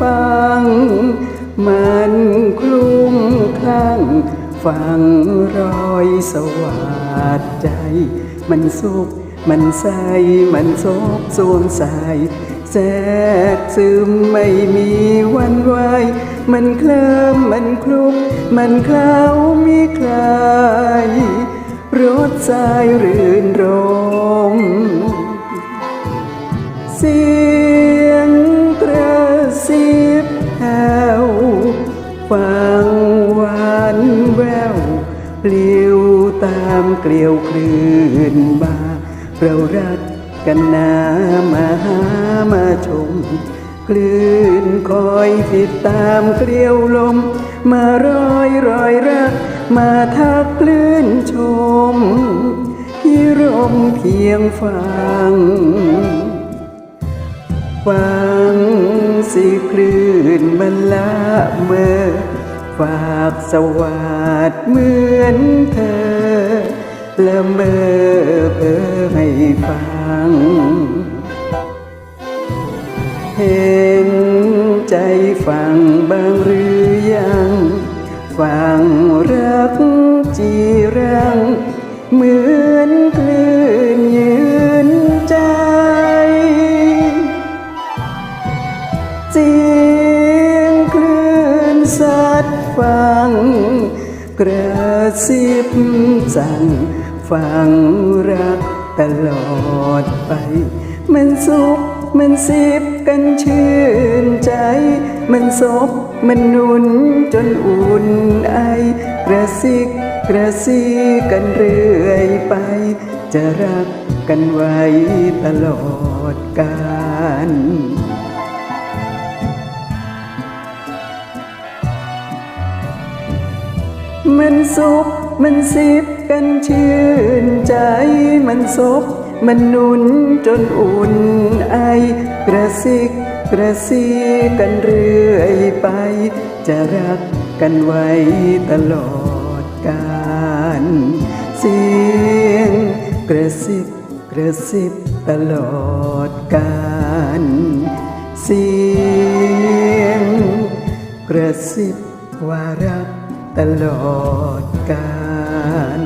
ฟัง มันคลุ้มคลั่งฟังรอยสวัสดใจ มันสุขมันใส มันซบสวงใสแทรกซึมไม่มีวันไหวมันเคลิ้มมันคลุก มันเคล้ามีใครรถสายรื่นรมสี แผ่วฟังหวานแววเปลิวตามเกลียวคลื่นบาเรารักกันนามาหามาชมคลื่นคอยติดตามเกลียวลม มารอยรอยรัก มาทักคลื่นชมที่ร่มเพียงฟัง ฟังสิคลื่น มันละเมอฝากสวัสดเหมือนเธอละเมอเพ้อให้ฟัง เห็นใจฟังบ้างหรือยัง ฟังรักจีรัง เหมือนคลื่ ง กระซิบสั่งฟังรักตลอดไป มันสุขมันสิบกันชื่นใจ มันซบมันนุนจนอุ่นไอกระซิกกระซีกันเรื่อยไป จะรักกันไว้ตลอดกาล มันสุขมันสิบกันชื่นใจมันซบมันนุนจนอุ่นไอกระซิกกระซีกันเรื่อยไป จะรักกันไว้ตลอดกาลเสียงกระซิบกระซิบตลอดกาลเสียงกระซิบว่ารัก ตลอดกาล